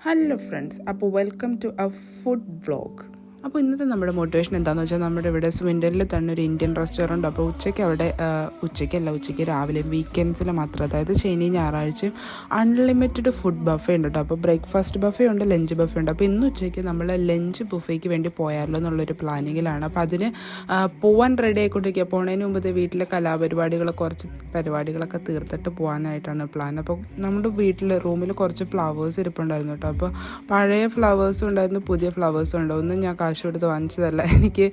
Hello friends അപ്പോൾ welcome to a food vlog അപ്പോൾ ഇന്നത്തെ നമ്മുടെ മോട്ടിവേഷൻ എന്താണെന്ന് വെച്ചാൽ നമ്മുടെ ഇവിടെ സ്വിൻഡനിൽ തന്നെ ഒരു ഇന്ത്യൻ റെസ്റ്റോറന്റ് അപ്പോൾ ഉച്ചയ്ക്ക് അവിടെ ഉച്ചയ്ക്ക് ഉച്ചയ്ക്കല്ല ഉച്ചയ്ക്ക് രാവിലെ വീക്കെൻഡ്സിൽ മാത്രം അതായത് ശനി ഞായറാഴ്ചയും അൺലിമിറ്റഡ് ഫുഡ് ബഫേ ഉണ്ട് കേട്ടോ അപ്പോൾ ബ്രേക്ക്ഫാസ്റ്റ് ബഫേ ഉണ്ട് ലഞ്ച് ബഫേ ഉണ്ട്. അപ്പോൾ ഇന്ന് ഉച്ചയ്ക്ക് നമ്മൾ ലഞ്ച് ബുഫേക്ക് വേണ്ടി പോയാലോ എന്നുള്ളൊരു പ്ലാനിങ്ങിലാണ് അപ്പോൾ അതിന് പോകാൻ റെഡി ആയിക്കൊണ്ടിരിക്കുക പോണതിന് മുമ്പ് വീട്ടിലെ കലാപരിപാടികൾ കുറച്ച് പരിപാടികളൊക്കെ തീർത്തിട്ട് പോകാനായിട്ടാണ് പ്ലാൻ അപ്പോൾ നമ്മുടെ വീട്ടിൽ റൂമിൽ കുറച്ച് ഫ്ലവേഴ്സ് ഇരിപ്പുണ്ടായിരുന്നു കേട്ടോ അപ്പോൾ പഴയ ഫ്ലവേഴ്സും ഉണ്ടായിരുന്നു പുതിയ ഫ്ലവേഴ്സും ഒന്ന് ഞാൻ കാശ് കൊടുത്ത് വാങ്ങിച്ചതല്ല. എനിക്ക്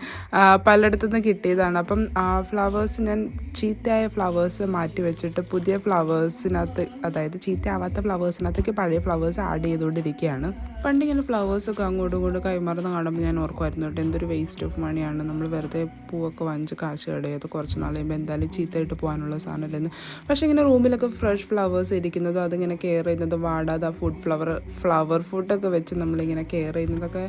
പലയിടത്തു പലയിടത്തുനിന്ന് കിട്ടിയതാണ്. അപ്പം ആ ഫ്ലവേഴ്സ് ഞാൻ ചീത്തയായ ഫ്ലവേഴ്സ് മാറ്റി വെച്ചിട്ട് പുതിയ ഫ്ലവേഴ്സിനകത്ത് അതായത് ചീത്തയാവാത്ത ഫ്ലവേഴ്സിനകത്തേക്ക് പഴയ ഫ്ലവേഴ്സ് ആഡ് ചെയ്തുകൊണ്ടിരിക്കുകയാണ്. പണ്ടിങ്ങനെ ഫ്ലവേഴ്സൊക്കെ അങ്ങോട്ടും ഇങ്ങോട്ടും കൈമാറുന്ന കാണുമ്പോൾ ഞാൻ ഓർക്കുമായിരുന്നു കേട്ടോ എന്തൊരു വേസ്റ്റ് ഓഫ് മണിയാണ് നമ്മൾ വെറുതെ പൂവൊക്കെ വാങ്ങിച്ച് കാശ് കടയത് കുറച്ച് നാൾ കഴിയുമ്പോൾ എന്തായാലും ചീത്തയായിട്ട് പോകാനുള്ള സാധനമല്ലെന്ന്. പക്ഷേ ഇങ്ങനെ റൂമിലൊക്കെ ഫ്രഷ് ഫ്ലവേഴ്സ് ഇരിക്കുന്നതും അതിങ്ങനെ കെയർ ചെയ്യുന്നതും വാടാതെ ഫുഡ് ഫ്ലവർ ഫ്ലവർ ഫുഡൊക്കെ വെച്ച് നമ്മളിങ്ങനെ കെയർ ചെയ്യുന്നതൊക്കെ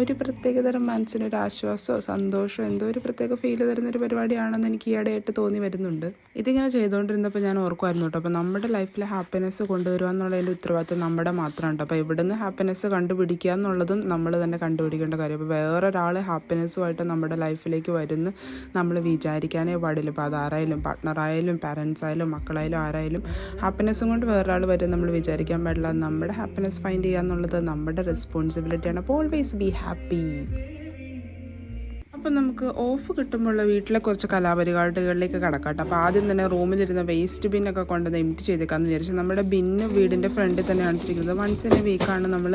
ഒരു ഒരു പ്രത്യേകതരം മനസ്സിനൊരു ആശ്വാസമോ സന്തോഷമോ എന്തോ ഒരു പ്രത്യേക ഫീൽ തരുന്നൊരു പരിപാടിയാണെന്ന് എനിക്ക് ഈയിടെയായിട്ട് തോന്നി വരുന്നുണ്ട്. ഇതിങ്ങനെ ചെയ്തുകൊണ്ടിരുന്നപ്പോൾ ഞാൻ ഓർക്കുമായിരുന്നു കേട്ടോ അപ്പോൾ നമ്മുടെ ലൈഫിൽ ഹാപ്പിനെസ് കൊണ്ടുവരിക എന്നുള്ളതിന്റെ ഉത്തരവാദിത്വം നമ്മുടെ മാത്രമാണ് അപ്പോൾ ഇവിടുന്ന് ഹാപ്പിനെസ് കണ്ടുപിടിക്കുക എന്നുള്ളതും നമ്മൾ തന്നെ കണ്ടുപിടിക്കേണ്ട കാര്യം. അപ്പോൾ വേറൊരാൾ ഹാപ്പിനെസ്സുമായിട്ട് നമ്മുടെ ലൈഫിലേക്ക് വരുന്ന നമ്മൾ വിചാരിക്കാനേ പാടില്ല. ഇപ്പോൾ അതാരായാലും പാർട്ട്ണറായാലും പാരൻസ് ആയാലും മക്കളായാലും ആരായാലും ഹാപ്പിനെസ്സും കൊണ്ട് വേറൊരാൾ വരും നമ്മൾ വിചാരിക്കാൻ പാടില്ല. നമ്മുടെ ഹാപ്പിനെസ് ഫൈൻഡ് ചെയ്യുക എന്നുള്ളത് നമ്മുടെ റെസ്പോൺസിബിലിറ്റിയാണ് അപ്പോൾ ഓൾവേസ് ബി ഹാപ്പി baby. അപ്പം നമുക്ക് ഓഫ് കിട്ടുമ്പോഴുള്ള വീട്ടിലെ കുറച്ച് കലാപരിപാടികളിലേക്ക് കടക്കാട്ടെ. അപ്പോൾ ആദ്യം തന്നെ റൂമിലിരുന്ന വേസ്റ്റ് ബിന്നൊക്കെ കൊണ്ടുവന്ന് എംറ്റി ചെയ്തേക്കാന്ന് വിചാരിച്ചു നമ്മുടെ ബിന്ന് വീടിന്റെ ഫ്രണ്ടിൽ തന്നെയാണ് ഇരിക്കുന്നത് വൺസ് ഇൻ എ വീക്കാണ് നമ്മൾ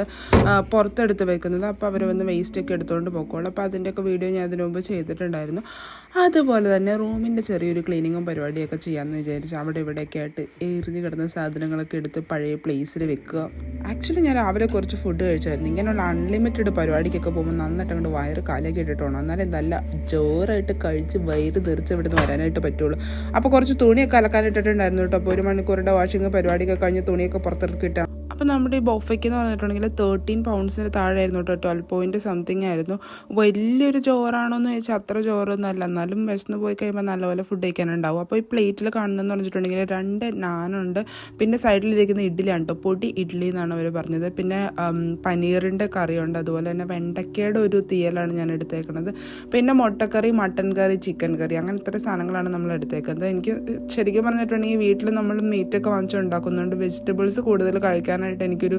പുറത്തെടുത്ത് വെക്കുന്നത്. അപ്പോൾ അവർ വന്ന് വേസ്റ്റ് ഒക്കെ എടുത്തുകൊണ്ട് പോക്കോളൂ. അപ്പോൾ അതിന്റെയൊക്കെ വീഡിയോ ഞാൻ അതിനു മുമ്പ് ചെയ്തിട്ടുണ്ടായിരുന്നു. അതുപോലെ തന്നെ റൂമിന്റെ ചെറിയൊരു ക്ലീനിങ്ങും പരിപാടിയൊക്കെ ചെയ്യാമെന്ന് വിചാരിച്ചു അവിടെ ഇവിടെയൊക്കെ ആയിട്ട് എറിഞ്ഞ് കിടന്ന സാധനങ്ങളൊക്കെ എടുത്ത് പഴയ പ്ലേസിൽ വെക്കുക. ആക്ച്വലി ഞാൻ രാവിലെ കുറച്ച് ഫുഡ് കഴിച്ചായിരുന്നു. ഇങ്ങനെയുള്ള അൺലിമിറ്റഡ് പരിപാടിക്കൊക്കെ പോകുമ്പോൾ നന്നായിട്ട് അങ്ങോട്ട് വയറ് കാലൊക്കെ ഇട്ടിട്ടോണം എന്നാലേ നല്ല ജോറായിട്ട് കഴിച്ച് വയറ് തെറിച്ച് ഇവിടുന്ന് വരാനായിട്ട് പറ്റുള്ളൂ. അപ്പോൾ കുറച്ച് തുണിയൊക്കെ അലക്കാനിട്ടിട്ടുണ്ടായിരുന്നു കേട്ടോ. അപ്പോൾ ഒരു മണിക്കൂറിന്റെ വാഷിങ് പരിപാടിയൊക്കെ കഴിഞ്ഞ് തുണിയൊക്കെ പുറത്തിറക്കിയിട്ടാണ്. അപ്പോൾ നമ്മുടെ ഈ ബൊഫയ്ക്ക് എന്ന് പറഞ്ഞിട്ടുണ്ടെങ്കിൽ തേർട്ടീൻ പൗണ്ട്സിന് താഴെയായിരുന്നു കേട്ടോ. ട്വൽവ് പോയിന്റ് സംതിങ് ആയിരുന്നു. വലിയൊരു ചോറാണോ എന്ന് ചോദിച്ചാൽ അത്ര ചോറൊന്നും അല്ല. എന്നാലും വിശന്ന് പോയി കഴിയുമ്പോൾ നല്ലപോലെ ഫുഡ് കഴിക്കാനുണ്ടാവും അപ്പോൾ ഈ പ്ലേറ്റിൽ കാണുന്നതെന്ന് പറഞ്ഞിട്ടുണ്ടെങ്കിൽ രണ്ട് നാനുണ്ട്. പിന്നെ സൈഡിൽ ഇരിക്കുന്ന ഇഡ്ഡലിയാണ് കേട്ടോ. പൊടി ഇഡ്ഡലി എന്നാണ് അവർ പറഞ്ഞത്. പിന്നെ പനീറിന്റെ കറിയുണ്ട്. അതുപോലെ തന്നെ വെണ്ടയ്ക്കയുടെ ഒരു തീയലാണ് ഞാൻ എടുത്തേക്കുന്നത് പിന്നെ മുട്ടക്കറി മട്ടൻ കറി ചിക്കൻ കറി. അങ്ങനെ ഇത്ര സാധനങ്ങളാണ് നമ്മൾ എടുത്തേക്കുന്നത്. എനിക്ക് ശരിക്കും പറഞ്ഞിട്ടുണ്ടെങ്കിൽ വീട്ടിൽ നമ്മൾ മീറ്റൊക്കെ വാങ്ങിച്ചുണ്ടാക്കുന്നുണ്ട് വെജിറ്റബിൾസ് കൂടുതൽ കഴിക്കാനായിട്ട് എനിക്കൊരു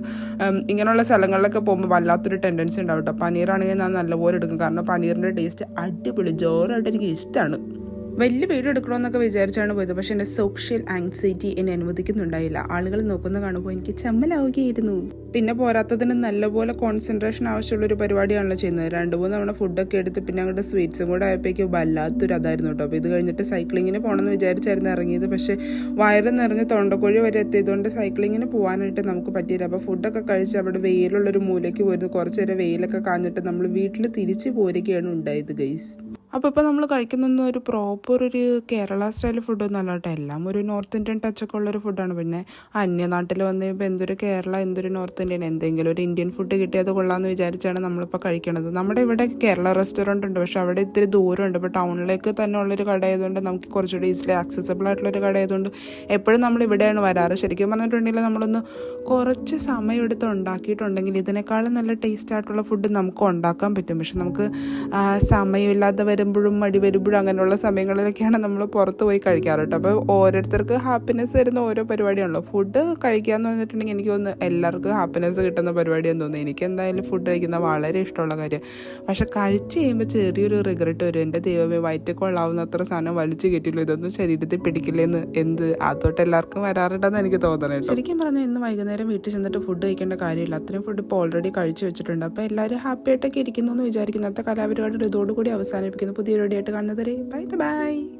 ഉം, ഇങ്ങനെയുള്ള സ്ഥലങ്ങളിലൊക്കെ പോകുമ്പോൾ വല്ലാത്തൊരു ടെൻഡൻസി ഉണ്ടാവും കേട്ടോ പനീറാണെങ്കിൽ ഞാൻ നല്ലപോലെ എടുക്കും. കാരണം പനീറിന്റെ ടേസ്റ്റ് അടിപൊളി ജോറായിട്ട് എനിക്ക് ഇഷ്ടമാണ് വലിയ വീഡിയോ എടുക്കണമെന്നൊക്കെ വിചാരിച്ചാണ് പോയത്. പക്ഷെ എന്റെ സോഷ്യൽ ആങ്സൈറ്റി എന്നെ അനുവദിക്കുന്നുണ്ടായില്ല. ആളുകൾ നോക്കുന്ന കാണുമ്പോൾ എനിക്ക് ചമ്മലാവുകയായിരുന്നു. പിന്നെ പോരാത്തതിന് നല്ലപോലെ കോൺസെൻട്രേഷൻ ആവശ്യമുള്ള ഒരു പരിപാടിയാണല്ലോ ചെയ്യുന്നത്. രണ്ട് മൂന്ന് തവണ ഫുഡൊക്കെ എടുത്ത് പിന്നെ അങ്ങോട്ട് സ്വീറ്റ്സും കൂടെ ആയപ്പോഴേക്കും വല്ലാത്തൊരു അതായിരുന്നു കേട്ടോ. അപ്പോൾ ഇത് കഴിഞ്ഞിട്ട് സൈക്ലിങ്ങിന് പോകണമെന്ന് വിചാരിച്ചായിരുന്നു ഇറങ്ങിയത്. പക്ഷേ വയറ് നിറഞ്ഞ് തൊണ്ടക്കോഴി വരെ എത്തിയതുകൊണ്ട് സൈക്ലിങ്ങിന് പോകാനായിട്ട് നമുക്ക് പറ്റിയില്ല. അപ്പോൾ ഫുഡൊക്കെ കഴിച്ച് അവിടെ വെയിലുള്ളൊരു മൂലയ്ക്ക് പോയിരുന്നു. കുറച്ച് നേരം വെയിലൊക്കെ കാഞ്ഞിട്ട് നമ്മൾ വീട്ടിൽ തിരിച്ചു പോരുകയാണ് ഉണ്ടായത് ഗൈസ് അപ്പോൾ ഇപ്പോൾ നമ്മൾ കഴിക്കുന്നൊന്നും ഒരു പ്രോപ്പർ ഒരു കേരള സ്റ്റൈൽ ഫുഡ് അല്ല കേട്ടോ. എല്ലാം ഒരു നോർത്ത് ഇന്ത്യൻ ടച്ചൊക്കെ ഉള്ളൊരു ഫുഡാണ് പിന്നെ അന്യനാട്ടിൽ വന്ന് കഴിയുമ്പോൾ എന്തൊരു കേരള എന്തൊരു നോർത്ത് ഇന്ത്യൻ എന്തെങ്കിലും ഒരു ഇന്ത്യൻ ഫുഡ് കിട്ടിയത് കൊള്ളാമെന്ന് വിചാരിച്ചാണ് നമ്മളിപ്പോൾ കഴിക്കണത്. നമ്മുടെ ഇവിടെ കേരള റെസ്റ്റോറന്റ് ഉണ്ട്. പക്ഷേ അവിടെ ഇത്തിരി ദൂരമുണ്ട്. ഇപ്പോൾ ടൗണിലേക്ക് തന്നെ ഉള്ളൊരു കട ആയതുകൊണ്ട് നമുക്ക് കുറച്ചുകൂടി ഈസിലി ആക്സസബിൾ ആയിട്ടുള്ളൊരു കട ആയതുകൊണ്ട് എപ്പോഴും നമ്മൾ ഇവിടെയാണ് വരാറ്. ശരിക്കും പറഞ്ഞിട്ടുണ്ടെങ്കിൽ നമ്മളൊന്ന് കുറച്ച് സമയം എടുത്ത് ഉണ്ടാക്കിയിട്ടുണ്ടെങ്കിൽ ഇതിനേക്കാളും നല്ല ടേസ്റ്റ് ആയിട്ടുള്ള ഫുഡ് നമുക്ക് ഉണ്ടാക്കാൻ പറ്റും. പക്ഷെ നമുക്ക് സമയമില്ലാതെ വരുമ്പോഴും മടി വരുമ്പോഴും അങ്ങനെയുള്ള സമയങ്ങളിലൊക്കെയാണ് നമ്മൾ പുറത്ത് പോയി കഴിക്കാറ് കേട്ടോ അപ്പോൾ ഓരോരുത്തർക്ക് ഹാപ്പിനെസ് തരുന്ന ഓരോ പരിപാടിയാണല്ലോ. ഫുഡ് കഴിക്കുക എന്ന് പറഞ്ഞിട്ടുണ്ടെങ്കിൽ എനിക്ക് തോന്നുന്നു എല്ലാവർക്കും ഹാപ്പിനെസ് കിട്ടുന്ന പരിപാടിയാണെന്ന് തോന്നുന്നു. എനിക്ക് എന്തായാലും ഫുഡ് കഴിക്കുന്നത് വളരെ ഇഷ്ടമുള്ള കാര്യം. പക്ഷെ കഴിച്ച് കഴിയുമ്പോൾ ചെറിയൊരു റിഗ്രറ്റ് വരും. എന്റെ ദൈവമേ വയറ്റ് കൊള്ളാവുന്ന അത്ര സാധനം വലിച്ചു കയറ്റില്ലോ ഇതൊന്നും ശരീരത്തിൽ പിടിക്കില്ലെന്ന് എന്ത് അതോട്ട് എല്ലാവർക്കും വരാറുണ്ടെന്ന് എനിക്ക് തോന്നണേ ശരിക്കും പറഞ്ഞാൽ ഇന്ന് വൈകുന്നേരം വീട്ടിൽ ചെന്നിട്ട് ഫുഡ് കഴിക്കേണ്ട കാര്യമില്ല. അത്രയും ഫുഡ് ഇപ്പോൾ ഓൾറെഡി കഴിച്ചു വെച്ചിട്ടുണ്ട്. അപ്പോൾ എല്ലാവരും ഹാപ്പി ആയിട്ടൊക്കെ ഇരിക്കുന്നു എന്ന് വിചാരിക്കുന്നു അത്തെ കലാപരിപാടികൾ ഇതോടുകൂടി അവസാനിപ്പിക്കുന്നു. പുതിയൊരു വീഡിയോ ആയിട്ട് കാണുന്നത് ബൈ ബൈ